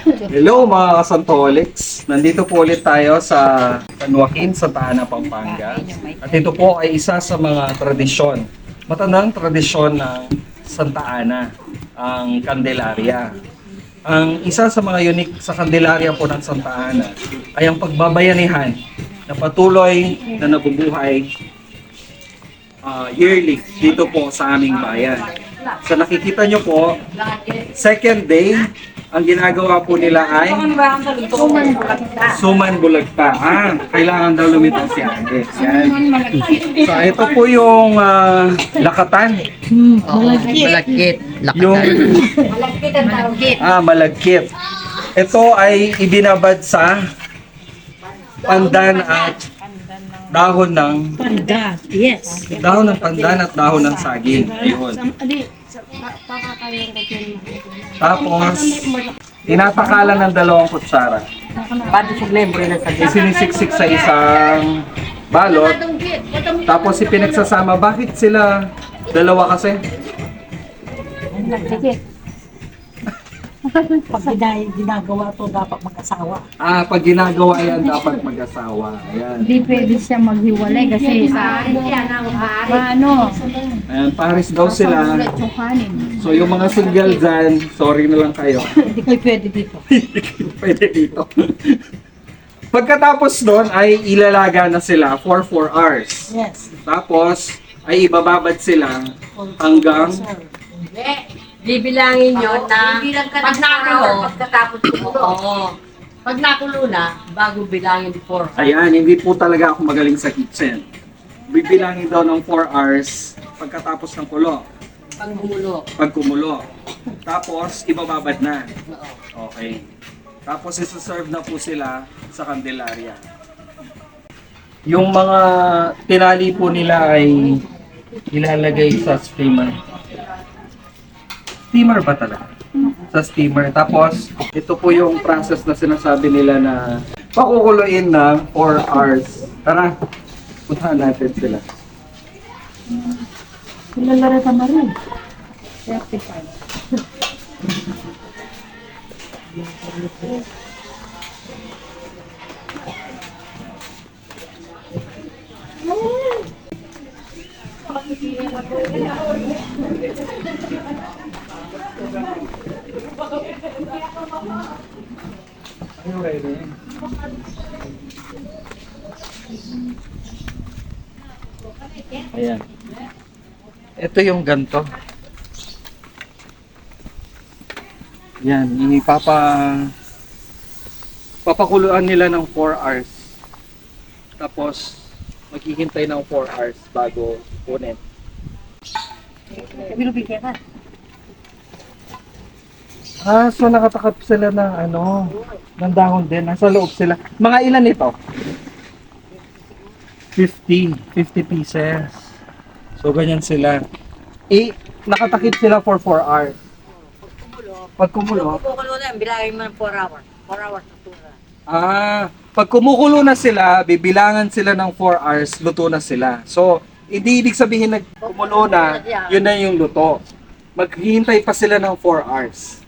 Hello mga kasantolics! Nandito po ulit tayo sa San Joaquin, Santa Ana, Pampanga. At ito po ay isa sa mga tradisyon, matandang tradisyon ng Santa Ana, ang Candelaria. Ang isa sa mga unique sa Candelaria po ng Santa Ana ay ang pagbabayanihan na patuloy na nabubuhay ah, yearly dito po sa aming bayan. So nakikita nyo po, second day, ang ginagawa po nila ay Suman Bulagta. Ah, kailangan daw lumitaw si. Yan. So ito po yung ah, lakatan. Malagkit. Yung Malagkit. ah, malagkit. Ito ay ibinabad sa pandan at dahon ng Panda, yes. dahon ng pandan at dahon ng saging. Ayun. Tapos, tinatakalan ng dalawang kutsara. Paano sa membre na sa Isinisiksik sa isang balot. Tapos ipinagsasama. Bakit sila dalawa kasi? Sige. Pag gina- ginagawa to dapat mag-asawa. Ah, pag ginagawa yan, dapat mag-asawa. Ayan. Hindi pwede siya maghiwalay kasi sa ano, Ayan, pares daw sila. So yung mga single dyan, sorry na lang kayo. Hindi kayo pwede dito. Pwede dito. Pagkatapos doon ay ilalaga na sila for 4 hours. Yes. Tapos ay ibababad sila hanggang Bibilangin nyo na pag nakulo, pagkatapos oo. Pag nakulo na, bago bilangin before. Ayan, hindi po talaga ako magaling sa kitchen. Bibilangin daw ng 4 hours pagkatapos ng kulo, Pag bumulo. pag kumulo. Tapos, ibababad na. Oo. Okay. Tapos, isuserve na po sila sa Candelaria. Yung mga tinali po nila ay ilalagay sa steamer. Steamer ba talaga? Sa steamer. Tapos, ito po yung process na sinasabi nila na pakukuluin ng 4 hours. Tara, puntahan natin sila. Kilala rin ka Marie. Ayan. Ito yung ganto. Yan, ipapa papakuluan nila ng 4 hours. Tapos maghihintay ng 4 hours bago kunin. Binubigyan ka. Ah, so nakatakap sila ng ano, ng dahon din. Nasa loob sila. Mga ilan ito? 50. 50 pieces. So, ganyan sila. Eh, nakatakip sila for 4 hours. Pag kumulo, Kukulo na, bilangin mo ng 4 hours. 4 hours na tura. ah, pag kumukulo na sila, bibilangan sila ng 4 hours, luto na sila. So, hindi ibig sabihin na kumulo na, yun na yung luto. Maghihintay pa sila ng 4 hours.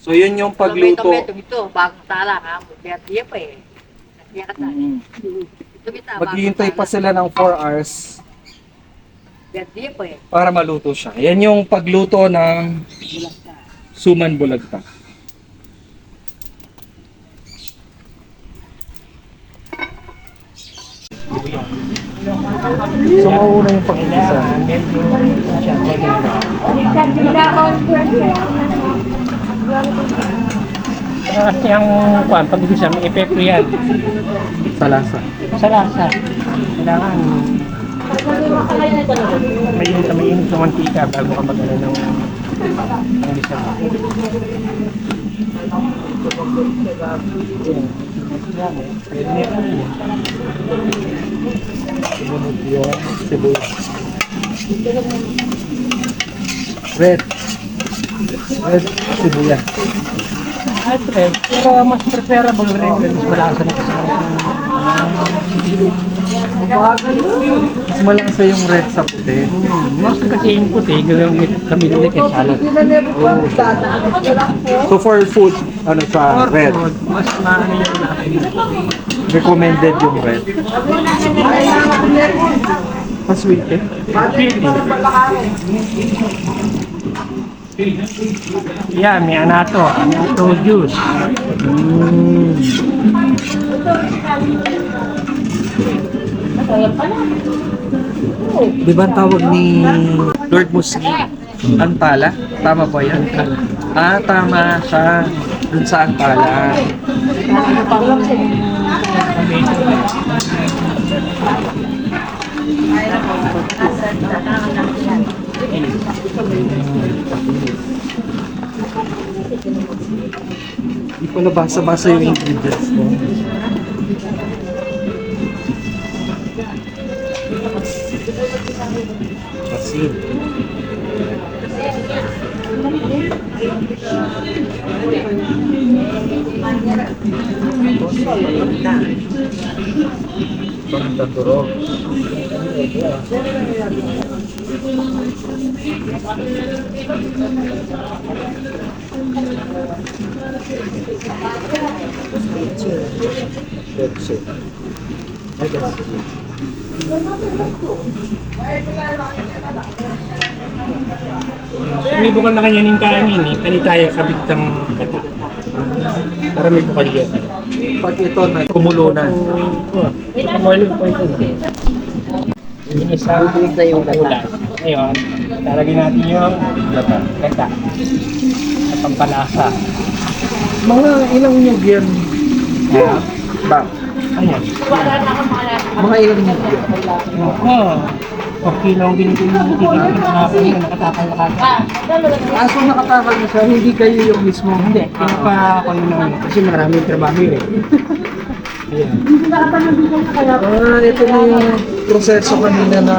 So, yun yung pagluto. Tomato ito, bagong tala ha. Tiya pa eh. Kaya ka. Mm. Tumita, Maghihintay pa sila ng 4 hours tiya pa eh. para maluto siya. Yan yung pagluto ng suman bulagta. So, mauna yung pag-isa. Ah, yung kwan, pag isa, may epekto yan Sa lasa. sa lasa. Kailangan may init na may init na mantika bago ka mag-ano ng ng. Yan. Pwede sibuyas. Red. Red sibuyas. At red, pero mas preferable red, mas malasa na kasi. Mas malasa yung red sa puti. Mas kasi yung puti, gano'n kami nila kay salad. So for food, ano sa red? Mas maano yung laki. Recommended yung red. Pasweet eh. Yeah, may anato. Anato juice. Di ba tawag ni Lord Muslim? Antala? Tama ba yan? Ah, tama siya. Dun sa Antala. Hindi pala basa-basa yung ingredients mo. Asin. Pagdadurog. May bukal na kanya ng kanin eh. Kani tayo kabitang kata. Para may bukal yan. Pag ito na kumulunan. Kamorlo po ito. Yung isa, na yung ulan. Ngayon, talagyan natin yung gata. Gata. At pampalasa. Mga ilang nyug yan? Yeah. Ba? Ayan. Mga ilang nyug yan? Oo. Pag kilo ang binigay yung tigil na kanina, nakatapal na kagad. Ah, so nakatakal na siya, hindi kayo yung mismo. Hindi, pinapa ko yun naman. Kasi maraming trabaho yun eh. Ayan. Ah, ito na yung proseso kanina na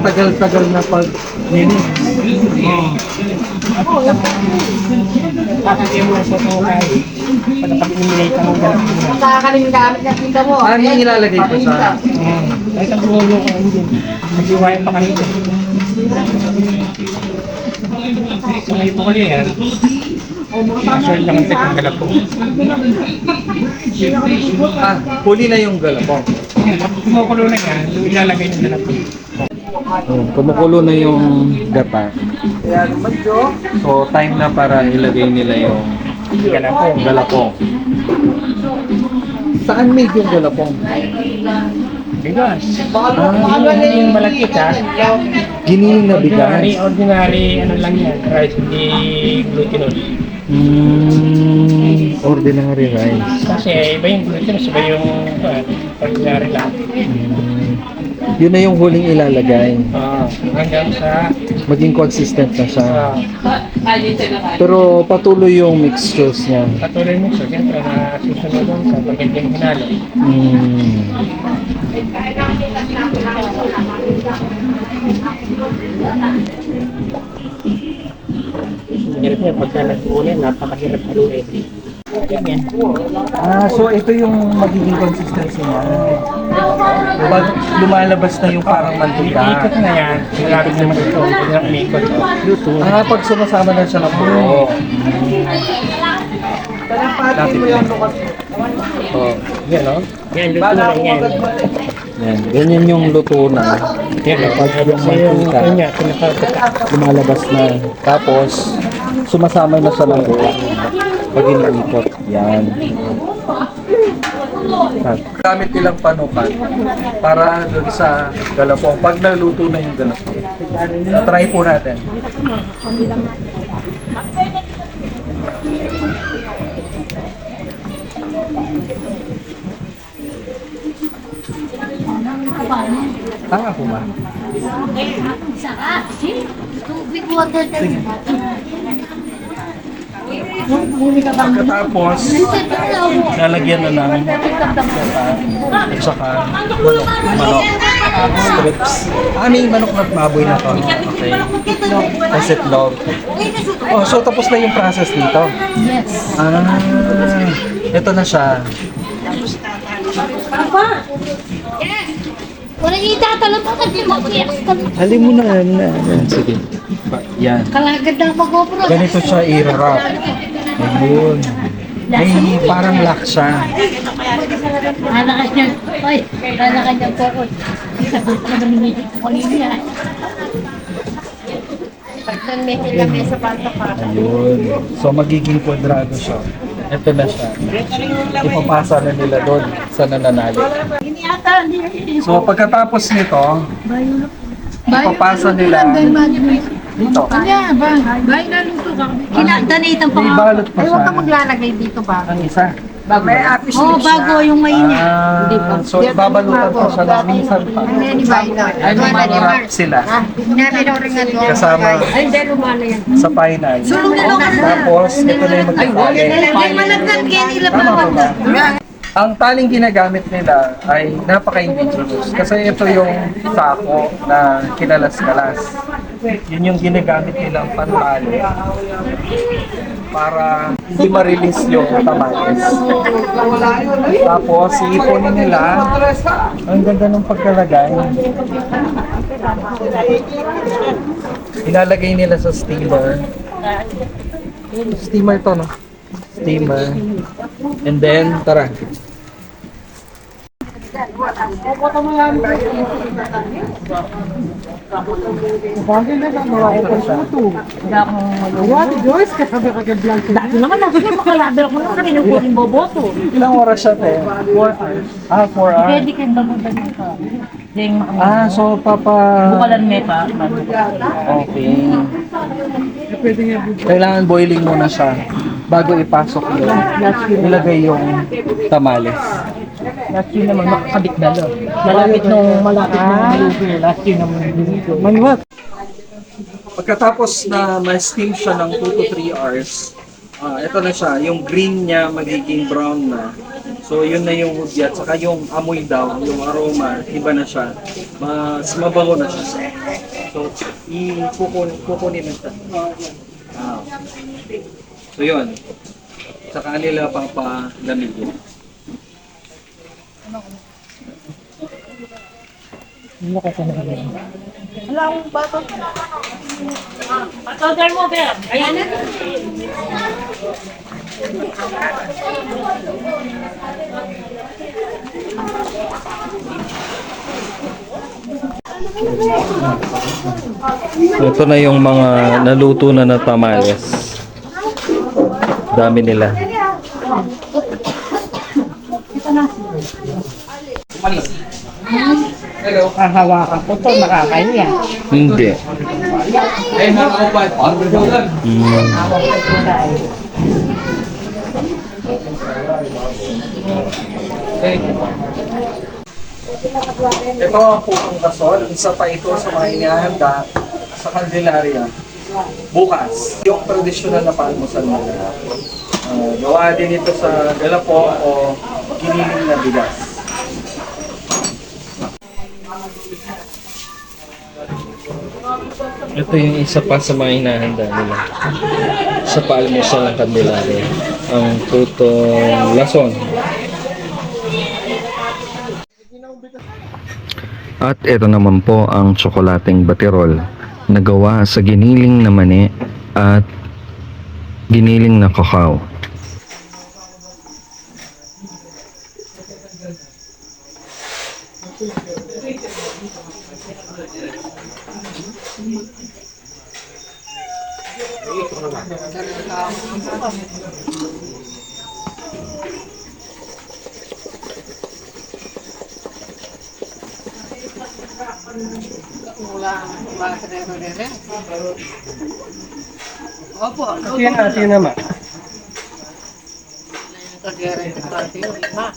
matagal-tagal na pag linis. Yung mga sa. Nakakaliming gamit na kita mo. Ah, may ilalagay pa sa... Kahit ang kumulo ko hindi. Mag-iwain pa kanina. So may bukol yan. Assured lang ang ng galak ko. Ah, huli na yung galapong. Kapag kumukulo na yan, ilalagay ng galak ko. Oh, kumukulo na yung gata. So, time na para ilagay nila yung Galak ko. galapong. Saan made yung galapong? Bigas. Hindi yung malakit ha. Giniling na Ordinary, bigas. ordinary, ano lang yan. Rice, hindi glutinous. Mm, ordinary rice. Kasi iba yung glutinous, iba yung uh, ordinary lang. Mm, yun na yung huling ilalagay. Ah, hanggang sa Maging consistent na siya. uh, Pero patuloy yung mixtures niya. patuloy mo. So, siyempre na susunod doon sa pagiging hinalo. Mm. Hirap niya pagka nag-uulan, napakahirap haluin. Ganyan. Ah, so ito yung magiging consistency niya. Pag lumalabas na yung parang Ikot mantika. na yan. Malapit naman ito. Hindi na umikot. Luto. Ah, pag sumasama na siya ng buo. Lapit na. Oh. Yan, no? Yan, luto na yan. Yan, ganyan yung luto na. Yan, Pag yung yung mantika. lumalabas na. Tapos, sumasama na siya ng buo. Pag iniikot. Yan. Gamit nilang panukan para doon sa galapong. Pag naluto na yung galapong. Try po natin. Tama po ba? Tubig water Sige. Pagkatapos, lalagyan na ng at saka manok. Manok. Strips. Ah, may manok na baboy na to. Okay. Kasi itlog. Oh, so tapos na yung process dito? Yes. Ah, ito na siya. Walang itatalong mo kasi mag-fiesta. Halin mo na, halin na. Yan, sige. Yan. Kalagad na mag-GoPro. Ganito siya i-wrap. Ayun. May parang lock siya. Halakas niya. Ay, halakas niya po ako. Sabi ko na minigit ko kanina. Pag nanmehil na may sa banta pa. Ayun. So magiging kwadrado siya. Ito na siya. Ipapasa na nila doon sa nananali. So pagkatapos nito, ipapasa nila dito. Kanya ba? Bay na luto ka. Kinadanitan pa May nga. balot pa Ay, huwag ka maglalagay dito ba? Ang isa. Oo, bago yung mainit. Ah, so ibabalutan pa siya ng minsan pa. Ano yan, iba? Ay, mag-wrap sila. Sinabi daw rin nga doon. Kasama Ay, hindi, lumana yan. sa final. Tapos, ito na yung magkakali. Ay, malagnan kaya nila Tama po ba? Ang taling ginagamit nila ay napaka-indigenous kasi ito yung sako na kinalas-kalas. Yun yung ginagamit nilang pantali para hindi ma-release yung tamales. Tapos, iiponin nila. Ang ganda ng pagkalagay. Ilalagay nila sa steamer. Steamer to, no? Steamer. And then, tara. Dati naman lang, sige, makalabel ako na kanina yung boboto. Ilang oras siya, te? 4 hours. Ah, 4 hours. Pwede kayo ba magaling ka? Ah, so papa... bukalan me pa. Okay. Kailangan boiling muna siya bago ipasok yun. Ilagay yung tamales. Last year naman, makakabit na lang. Malapit nung malapit nung lugar. Last year naman. Manuwat. Pagkatapos na ma-steam siya ng 2 to 3 hours, ah ito na siya, yung green niya magiging brown na. So yun na yung hudyat, saka yung amoy daw, yung aroma, iba na siya. Mas mabango na siya. So ikukunin, kukunin na siya. Ah. So yun. Saka nila papalamigin. Patogar mo, Bel. Ayan na. Ito na yung mga naluto na na tamales. Dami nila. Hahawakan ko to, makakaya. Hindi. Mm. Ito ang pupong gasol. Isa pa ito sa mga inihanda sa Candelaria. Bukas, yung tradisyonal na palmusal nila. Uh, gawa din ito sa galapo o giniling na bigas. Ito yung isa pa sa mga hinahanda nila. Sa paalmusal ng Candelaria. Ang tutong lason. At ito naman po ang tsokolating batirol na gawa sa giniling na mani at giniling na kakao. Opo, Kasi yan natin naman. Kagere, kagere, ma.